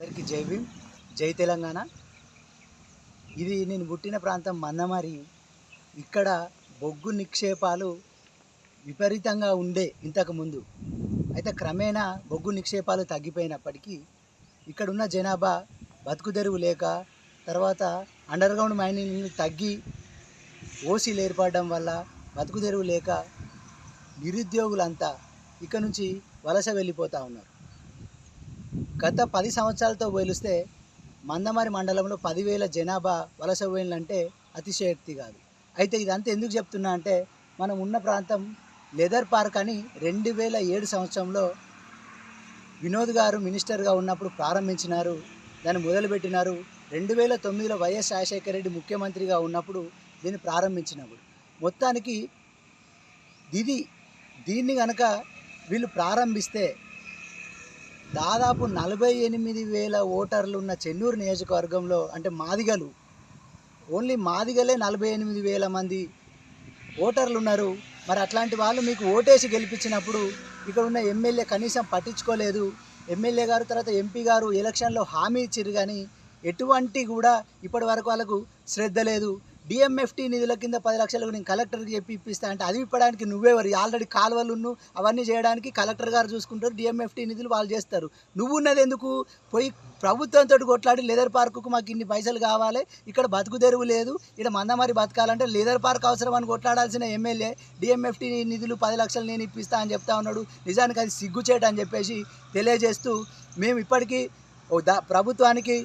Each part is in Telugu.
అందరికీ జై భీమ్ జై తెలంగాణ. ఇది నేను పుట్టిన ప్రాంతం మందమరి. ఇక్కడ బొగ్గు నిక్షేపాలు విపరీతంగా ఉండే ఇంతకు ముందు. అయితే క్రమేణా బొగ్గు నిక్షేపాలు తగ్గిపోయినప్పటికీ ఇక్కడ ఉన్న జనాభా బతుకుదెరువు లేక తర్వాత అండర్గ్రౌండ్ మైనింగ్ తగ్గి ఓసీలు ఏర్పడడం వల్ల బతుకుదెరువు లేక నిరుద్యోగులంతా ఇక్కడ నుంచి వలస వెళ్ళిపోతూ ఉన్నారు. గత పది సంవత్సరాలతో పోలిస్తే మందమారి మండలంలో పదివేల జనాభా వలస పోయిందంటే అతిశయోక్తి కాదు. అయితే ఇదంతా ఎందుకు చెప్తున్నా అంటే మనం ఉన్న ప్రాంతం లెదర్ పార్క్ అని రెండు వేల ఏడు సంవత్సరంలో వినోద్ గారు మినిస్టర్గా ఉన్నప్పుడు ప్రారంభించినారు. దాన్ని మొదలుపెట్టినారు రెండు వేల తొమ్మిదిలో వైఎస్ రాజశేఖర రెడ్డి ముఖ్యమంత్రిగా ఉన్నప్పుడు దీన్ని ప్రారంభించినప్పుడు. మొత్తానికి ఇది దీన్ని కనుక వీళ్ళు ప్రారంభిస్తే దాదాపు నలభై ఎనిమిది వేల ఓటర్లు ఉన్న చెన్నూరు నియోజకవర్గంలో అంటే మాదిగలు ఓన్లీ మాదిగలే నలభై ఎనిమిది వేల మంది ఓటర్లు ఉన్నారు మరి అట్లాంటి వాళ్ళు మీకు ఓటేసి గెలిపించినప్పుడు ఇక్కడ ఉన్న ఎమ్మెల్యే కనీసం పట్టించుకోలేదు. ఎమ్మెల్యే గారు తర్వాత ఎంపీ గారు ఎలక్షన్లో హామీ ఇచ్చిర్రు కానీ ఎటువంటి కూడా ఇప్పటి వరకు వాళ్ళకు శ్రద్ధ లేదు. డిఎంఎఫ్టీ నిధుల కింద పది లక్షలకు నేను కలెక్టర్కి చెప్పి ఇప్పిస్తా అంటే అది ఇప్పడానికి నువ్వెవరు? ఆల్రెడీ కాలువలు ఉన్ను అవన్నీ చేయడానికి కలెక్టర్ గారు చూసుకుంటారు డిఎంఎఫ్టీ నిధులు వాళ్ళు చేస్తారు. నువ్వు ఉన్నది ఎందుకు? పోయి ప్రభుత్వంతో కొట్లాడి లేదర్ పార్కుకు మాకు ఇన్ని పైసలు కావాలి ఇక్కడ బతుకు తెరువు లేదు ఇక్కడ మందమారి బతకాలంటే లేదర్ పార్క్ అవసరం అని కొట్లాడాల్సిన ఎమ్మెల్యే డిఎంఎఫ్టీ నిధులు పది లక్షలు నేను ఇప్పిస్తా అని చెప్తా ఉన్నాడు. నిజానికి అది సిగ్గుచేట అని చెప్పేసి తెలియజేస్తూ మేము ఇప్పటికీ దా ప్రభుత్వానికి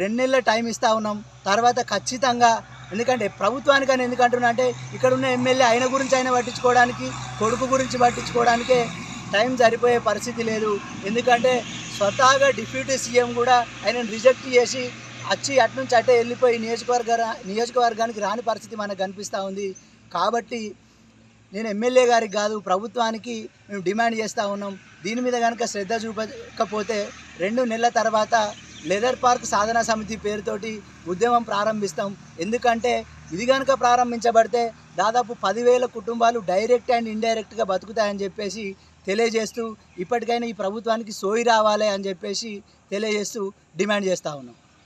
రెండు నెలల టైం ఇస్తా ఉన్నాం. తర్వాత ఖచ్చితంగా ఎందుకంటే ప్రభుత్వానికని ఎందుకంటున్నా అంటే ఇక్కడ ఉన్న ఎమ్మెల్యే ఆయన గురించి ఆయన పట్టించుకోవడానికి కొడుకు గురించి పట్టించుకోవడానికే టైం సరిపోయే పరిస్థితి లేదు. ఎందుకంటే స్వతహాగా డిప్యూటీ సీఎం కూడా ఆయనను రిజెక్ట్ చేసి వచ్చి అటు నుంచి అటే వెళ్ళిపోయి నియోజకవర్గ నియోజకవర్గానికి రాని పరిస్థితి మనకు కనిపిస్తూ ఉంది. కాబట్టి నేను ఎమ్మెల్యే గారికి కాదు ప్రభుత్వానికి మేము డిమాండ్ చేస్తూ ఉన్నాం. దీని మీద కనుక శ్రద్ధ చూపకపోతే రెండు నెలల తర్వాత లెదర్ పార్క్ సాధనా సమితి పేరుతోటి ఉద్యమం ప్రారంభిస్తాం. ఎందుకంటే ఇది కనుక ప్రారంభించబడితే దాదాపు పదివేల కుటుంబాలు డైరెక్ట్ అండ్ ఇండైరెక్ట్గా బతుకుతాయని చెప్పేసి తెలియజేస్తూ ఇప్పటికైనా ఈ ప్రభుత్వానికి సోయి రావాలి అని చెప్పేసి తెలియజేస్తూ డిమాండ్ చేస్తూ ఉన్నాం.